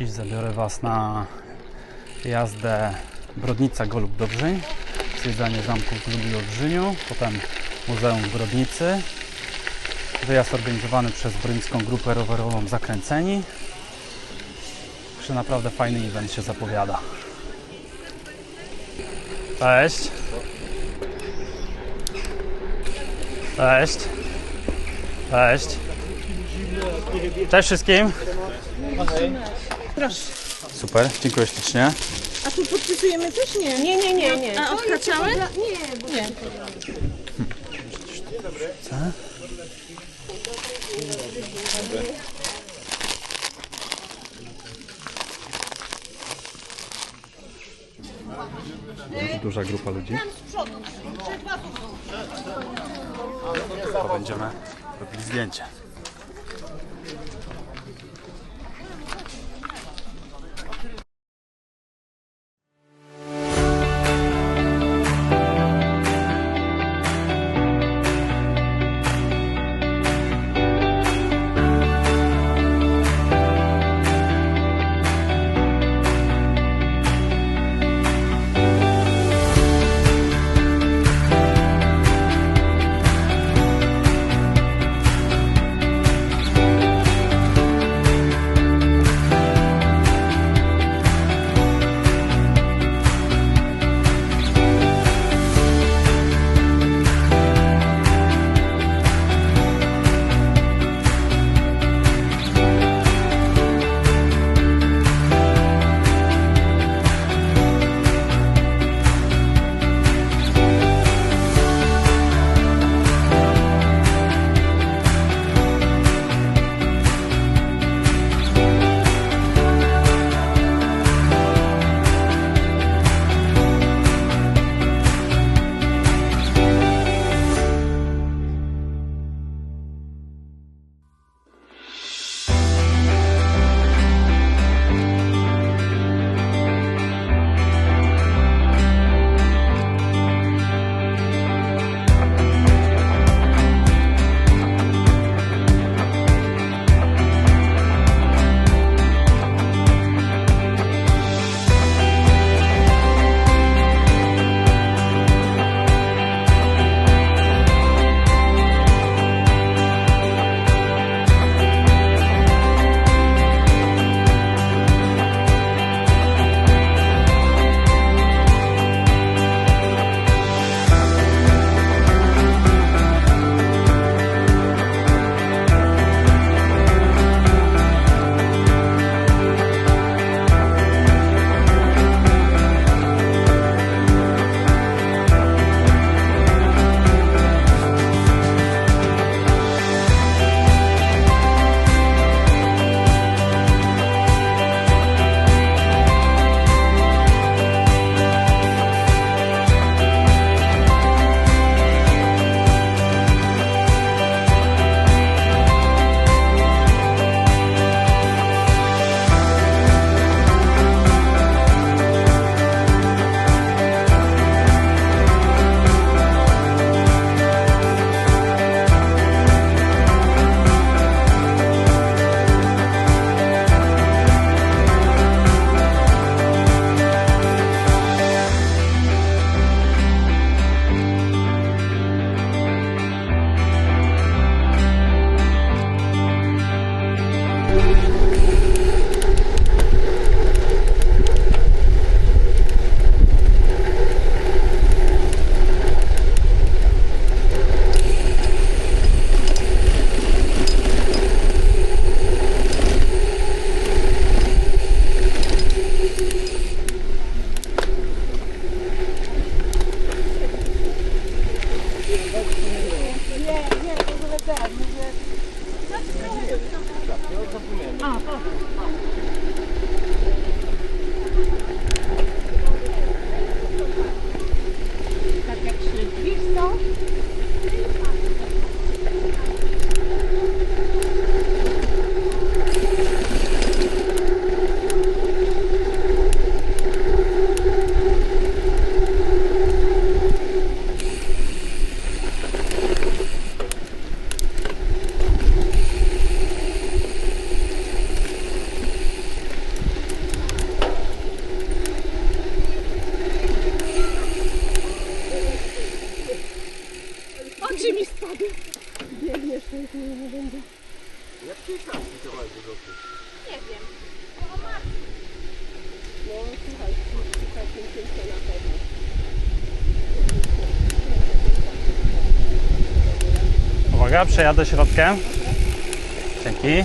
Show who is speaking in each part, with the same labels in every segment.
Speaker 1: Dziś zabiorę Was na jazdę Brodnica Golub Dobrzyń, zwiedzanie zamku w Lubiu Olbrzymiu, potem Muzeum w Brodnicy. Wyjazd organizowany przez Brodnicką Grupę Rowerową Zakręceni. Także naprawdę fajny event się zapowiada. Cześć. Cześć. Cześć. Cześć wszystkim.
Speaker 2: Proszę.
Speaker 1: Super, dziękuję ślicznie.
Speaker 2: A tu podpisujemy coś? Nie.
Speaker 3: Nie, nie, nie, nie.
Speaker 2: A odkraczały?
Speaker 3: Nie, bo nie.
Speaker 1: Duża grupa ludzi. To będziemy robili zdjęcie.
Speaker 4: Uwaga, przejadę środkiem. Dzięki.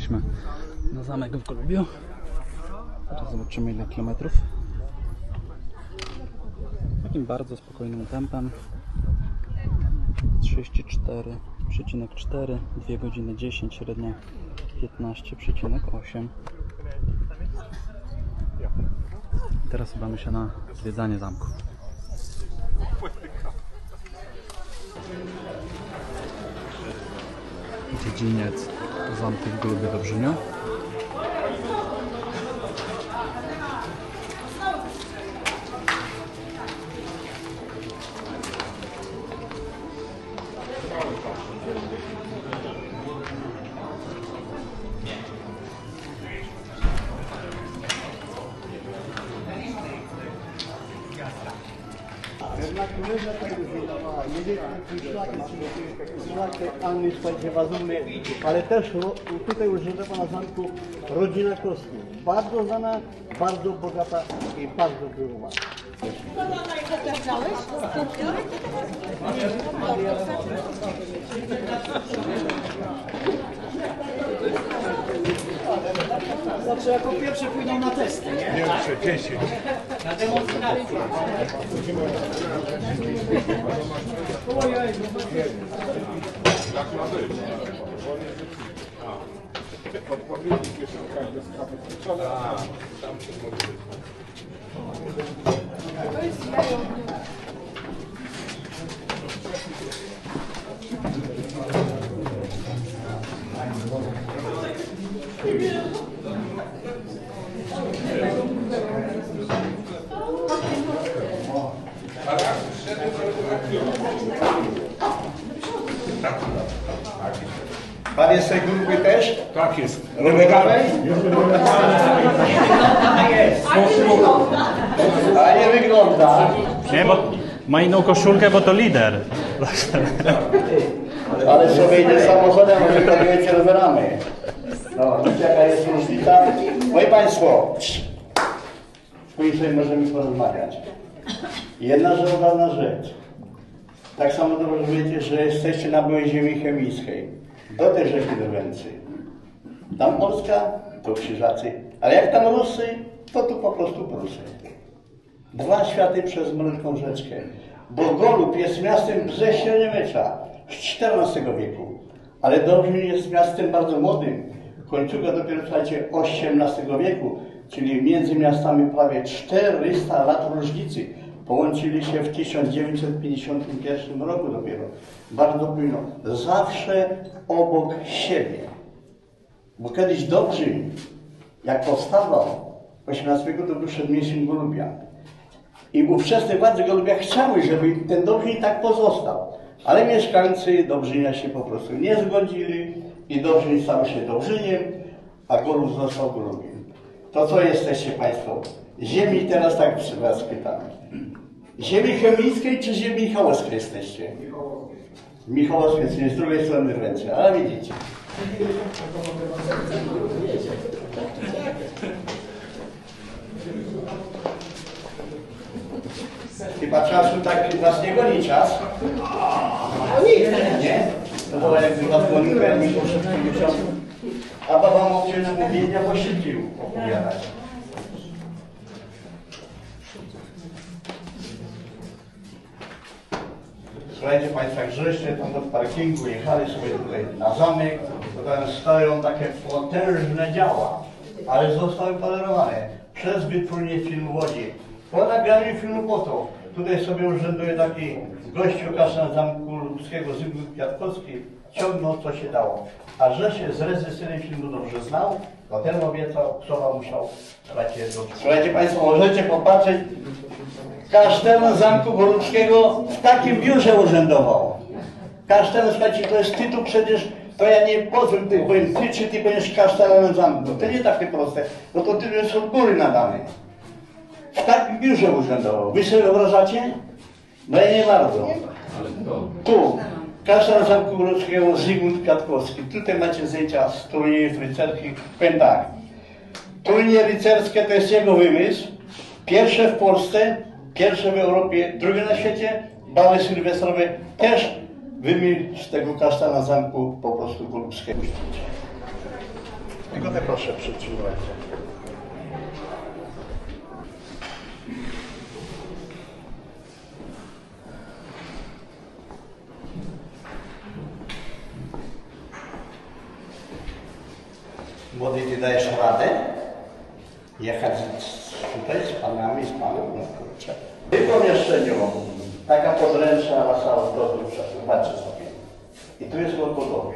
Speaker 4: Dojechaliśmy na zamek w Golubiu. Teraz zobaczymy ile kilometrów. Takim bardzo spokojnym tempem. 34,4, 2 godziny 10 średnia
Speaker 1: 15,8. Teraz udamy się na zwiedzanie zamku. Dziedziniec zamku w Golubie Dobrzyniu.
Speaker 5: Szlak Anny Spajdziewazumy, ale też tutaj używa na zamku rodzina Kostów. Bardzo znana, bardzo bogata i bardzo była.
Speaker 6: Znaczy jako pierwsze pójdą na testy, nie?
Speaker 7: Pierwsze 10.
Speaker 6: Na demonstrację.
Speaker 7: Odpowiedzi kapy.
Speaker 5: Pan jest z tej grupy też? Rowerowej? A nie wygląda.
Speaker 1: Nie, bo ma inną koszulkę, bo to lider.
Speaker 5: Ale sobie idzie samochodem, a wy kierujecie rowerami. No, widzicie jaka jest różnica? Moi Państwo, później sobie możemy porozmawiać. Jedna ważna rzecz. Tak samo dobrze wiecie, że jesteście na byłej ziemi chemicznej. Do tej rzeki Drwęcy. Tam Polska, to Krzyżacy. Ale jak tam Rusy, to tu po prostu Prusy. Dwa światy przez malutką rzeczkę. Bo Golub jest miastem ze średniowiecza, z XIV wieku. Ale Dobrze jest miastem bardzo młodym. Końcówka dopiero słuchajcie XVIII wieku, czyli między miastami prawie 400 lat różnicy. Połączyli się w 1951 roku dopiero. Bardzo późno. Zawsze obok siebie. Bo kiedyś Dobrzyń, jak powstawał w XVIII wieku, to był przedmieściem Golubia. I ówczesne władze Golubia chciały, żeby ten Dobrzyń tak pozostał. Ale mieszkańcy Dobrzynia się po prostu nie zgodzili i Dobrzyń stał się Dobrzyniem, a Golub został Golubiem. To co jesteście Państwo? Ziemi teraz tak was pytam. Ziemi chemickiej czy ziemi michałowskiej jesteście? Michałowskiej, czyli z drugiej strony ręce, ale widzicie. Chyba czasu tak was nie goni czas. Nie? No bo jakby was gonił, ja mi po szybkim miesiącu. A baba mówi, że mówienia po szybciej opowiadać. Słuchajcie Państwo, jak żeście tam do parkingu jechali sobie tutaj na zamek, to tam stoją takie potężne działa, ale zostały polerowane przez wytwórnię filmu Łodzi. Po nagraniu filmu po to, tutaj sobie urzęduje taki gościu kasza Zamku Lubskiego, Zygmunt Kwiatkowski, ciągnął co się dało. A że się z reżyserem filmu dobrze znał, to ten obiecał, słowa musiał słuchajcie, Słuchajcie Państwo, możecie popatrzeć, Kasztelan Zamku Boruckiego w takim biurze urzędował. Kasztelan, słuchajcie, to jest tytuł przecież, to ja nie pozwolę, ty, powiem, ty czy ty będziesz kasztelanem zamku. To nie takie proste, bo to tytuł jest od góry nadany. W takim biurze urzędował. Wy sobie wyobrażacie? No ja nie bardzo. Tu, kasztelan Zamku Boruckiego, Zygmunt Kwiatkowski. Tutaj macie zdjęcia z turniejów rycerskich. Powiem tak, Turnie rycerskie to jest jego wymysł. Pierwsze w Polsce, pierwsze w Europie, drugie na świecie. Bały sylwestrowe też wymysł tego kasztana zamku po prostu golubskiego. Tylko te proszę przytrzymać. Radę jechać tutaj z panami, z panem? No kurczę. W tym pomieszczeniu taka podręczna masa odwrotów, zobaczcie sobie. I tu jest logodowy.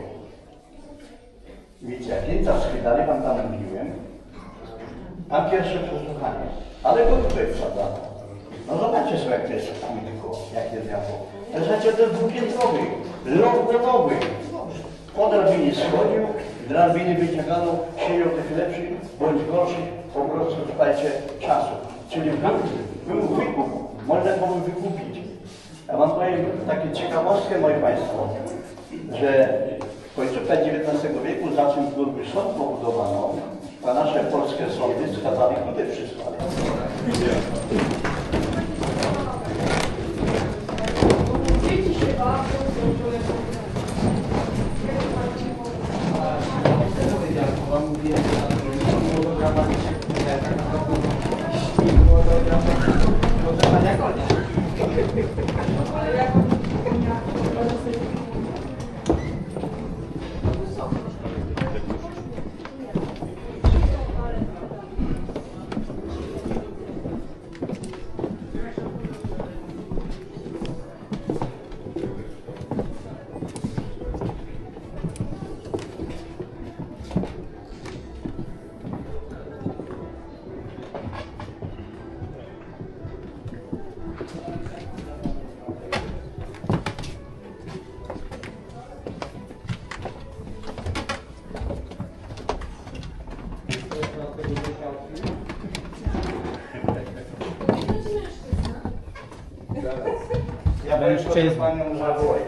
Speaker 5: Widzicie, jak Jęca schydali, wam tam mówiłem, tam pierwsze przesłuchanie. Ale go tutaj wsadzano. No zobaczcie sobie, jak to jest płytko, jak jest wiadomo. Zobaczcie, to jest dwupiętrowy. Po drabinie schodził, drabiny wyciągano, siedział tych lepszych bądź gorszych, po prostu słuchajcie, czasu. Czyli był, był wykup, można było wykupić. Ja wam powiem takie ciekawostkę, moi Państwo, że w końcówce XIX wieku, za czym Górby Sąd pobudowano, a nasze polskie sądy skazali tutaj przysłali. Ja powiem proszę panią zawołaj.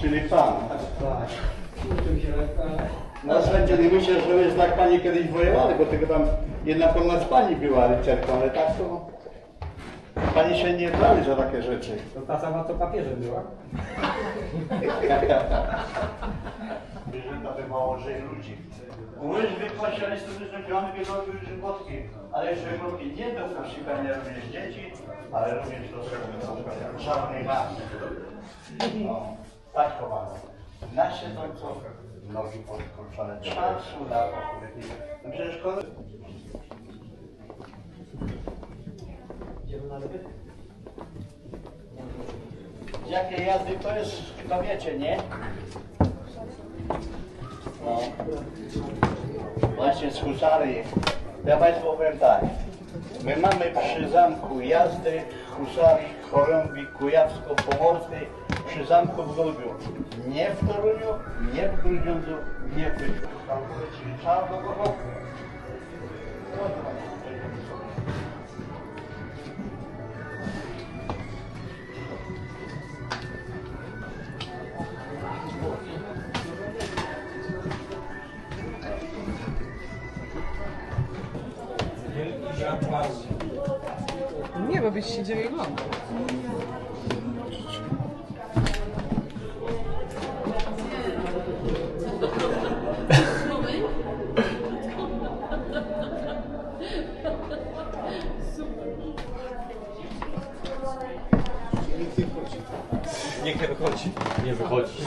Speaker 5: Czyli pan. No sędzia nie myślę, że jest tak pani kiedyś wojowali, bo tylko tam jedna pomoc pani była rycerką, ale tak to pani się nie brali za takie rzeczy.
Speaker 6: To ta sama to papieżem była.
Speaker 5: Zwierzęta bywało, że ludzi. Łyżwy kościelistyczne piątki robiły żywotki, ale jeszcze żywotki nie do posikania również dzieci, ale również do czarnej masy. No, tak chowano. Na siedząco, nogi podkruszone, czasu na. No przecież kole... Jakie jazdy to jest, chyba wiecie, nie? No. Właśnie z husarii. Ja Państwu powiem tak. My mamy przy zamku jazdy husarii chorągwi kujawsko-pomorskiej przy zamku w Lubiu. Nie w Toruniu, nie w Grudziądzu, nie w Byciu.
Speaker 8: Byś siedział i oglądał.
Speaker 6: Niech nie wychodzi. Nie wychodzi.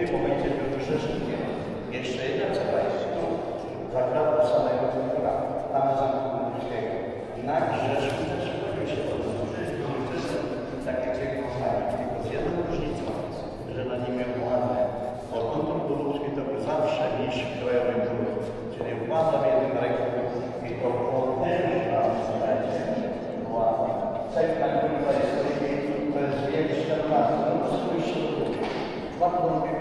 Speaker 5: W tym momencie był grzesznikiem. Jeszcze jedna cecha jest tu, zagrała samego Piotra, pana zamku Górskiego. Na grzeszku zeszły się to tak jak jego kochani, tylko z jedną różnicą, że na nim miał władzę. Odkąd Budowski to był zawsze niż krajowy dróg, czyli władza w jednym ręku i to potężna, słuchajcie, władza. Cechna grupa jest w tej miejscu, to jest wielki świat no spójrzcie do góry. Dwa podobnego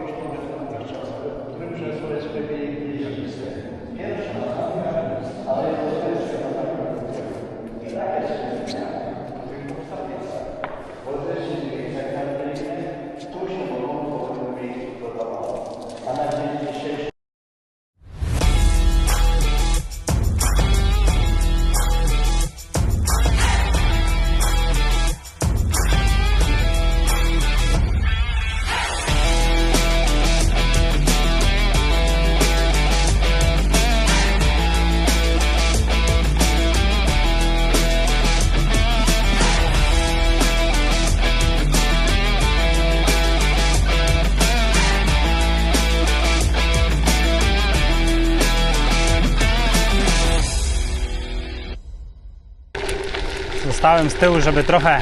Speaker 1: zostałem z tyłu, żeby trochę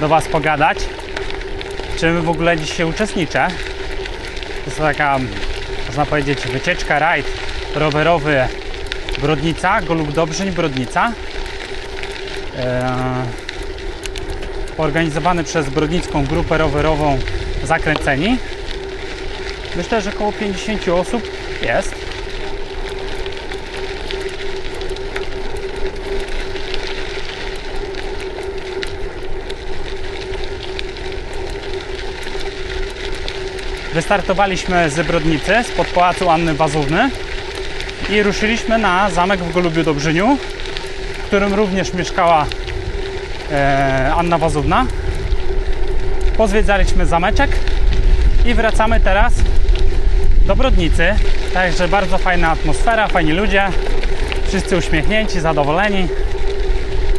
Speaker 1: do Was pogadać, czym w ogóle dzisiaj uczestniczę. To jest taka, można powiedzieć, wycieczka, rajd rowerowy Brodnica, Golub Dobrzyń, Brodnica. Eee, organizowany przez Brodnicką Grupę Rowerową Zakręceni. Myślę, że około 50 osób jest. Wystartowaliśmy z Brodnicy, spod pałacu Anny Wazówny i ruszyliśmy na zamek w Golubiu Dobrzyniu, w którym również mieszkała e, Anna Wazówna. Pozwiedzaliśmy zameczek i wracamy teraz do Brodnicy. Także bardzo fajna atmosfera, fajni ludzie, wszyscy uśmiechnięci, zadowoleni.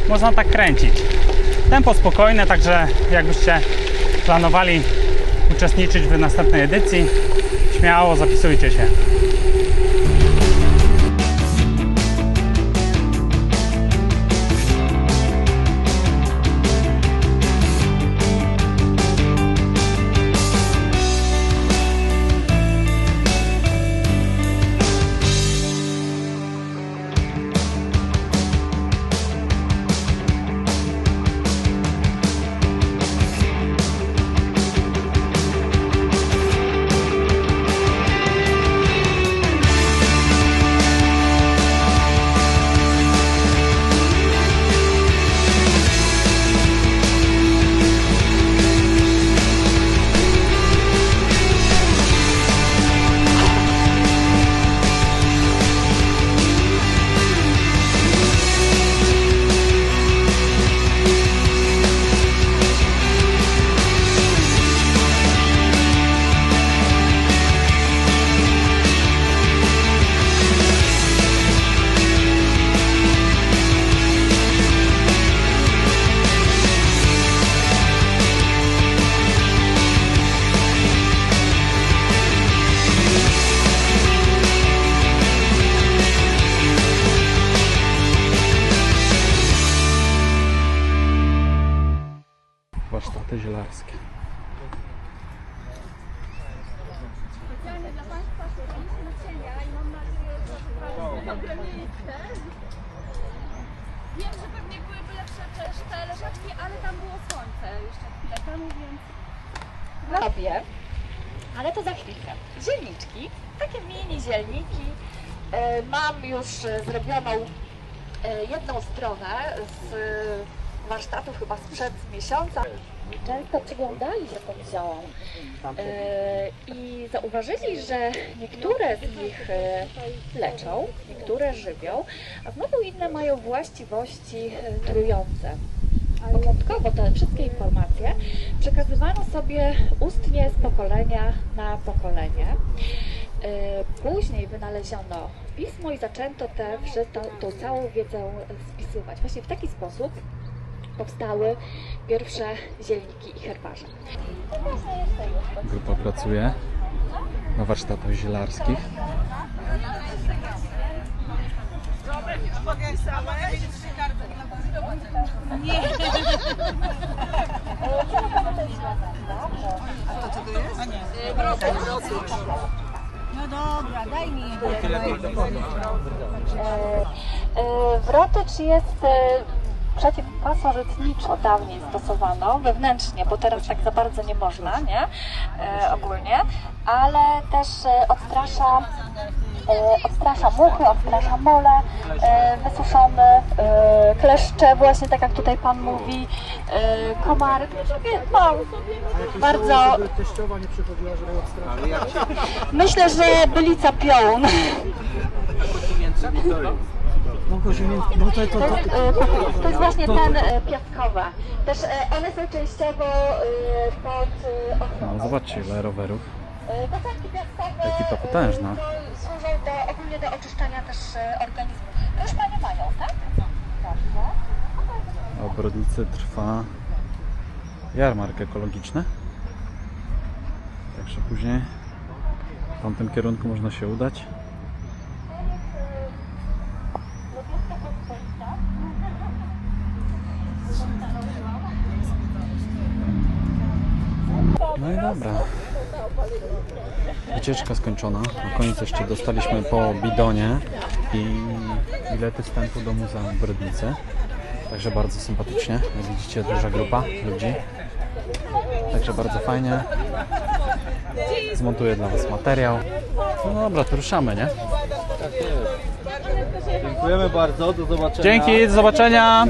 Speaker 1: Można tak kręcić. Tempo spokojne, także jakbyście planowali uczestniczyć w następnej edycji, śmiało zapisujcie się.
Speaker 3: Miesiąca. Często przyglądali się poddziałom e, i zauważyli, że niektóre z nich e, leczą, niektóre żywią, a znowu inne mają właściwości e, trujące. Początkowo te wszystkie informacje przekazywano sobie ustnie z pokolenia na pokolenie. Później wynaleziono pismo i zaczęto tę całą wiedzę spisywać. Właśnie w taki sposób powstały pierwsze zielniki i herbarze.
Speaker 1: Grupa pracuje na warsztatach zielarskich.
Speaker 3: E, Wrotycz jest e, przeciwpasożytniczo dawniej stosowano wewnętrznie, bo teraz tak za bardzo nie można, nie? E, ogólnie, ale też e, odstrasza, e, odstrasza muchy, odstrasza mole e, wysuszone, e, kleszcze, właśnie tak jak tutaj Pan mówi, e, komary, no, bardzo, myślę, że bylica piołun.
Speaker 6: No to, to,
Speaker 3: To
Speaker 6: to,
Speaker 3: jest, to jest właśnie ten e, piaskowe. Też e, one są częściowo e, pod ochroną.
Speaker 1: No, zobaczcie ile rowerów.
Speaker 3: Dodatki piaskowe
Speaker 1: Ekipa potężna.
Speaker 3: służą do, ogólnie do oczyszczania też organizmu. To już Panie mają, tak? Dobrze.
Speaker 1: A w Brodnicy trwa jarmark ekologiczny. Także później w tamtym kierunku można się udać.
Speaker 3: Lubieżnego Stoica.
Speaker 4: No i dobra. Wycieczka skończona. Na koniec jeszcze dostaliśmy po bidonie i bilety wstępu do Muzeum Brodnicy. Także bardzo sympatycznie. Jak widzicie, duża grupa ludzi. Także bardzo fajnie. Zmontuję dla Was materiał. No dobra, to ruszamy, nie?
Speaker 5: Dziękujemy bardzo, do zobaczenia.
Speaker 4: Dzięki, do zobaczenia!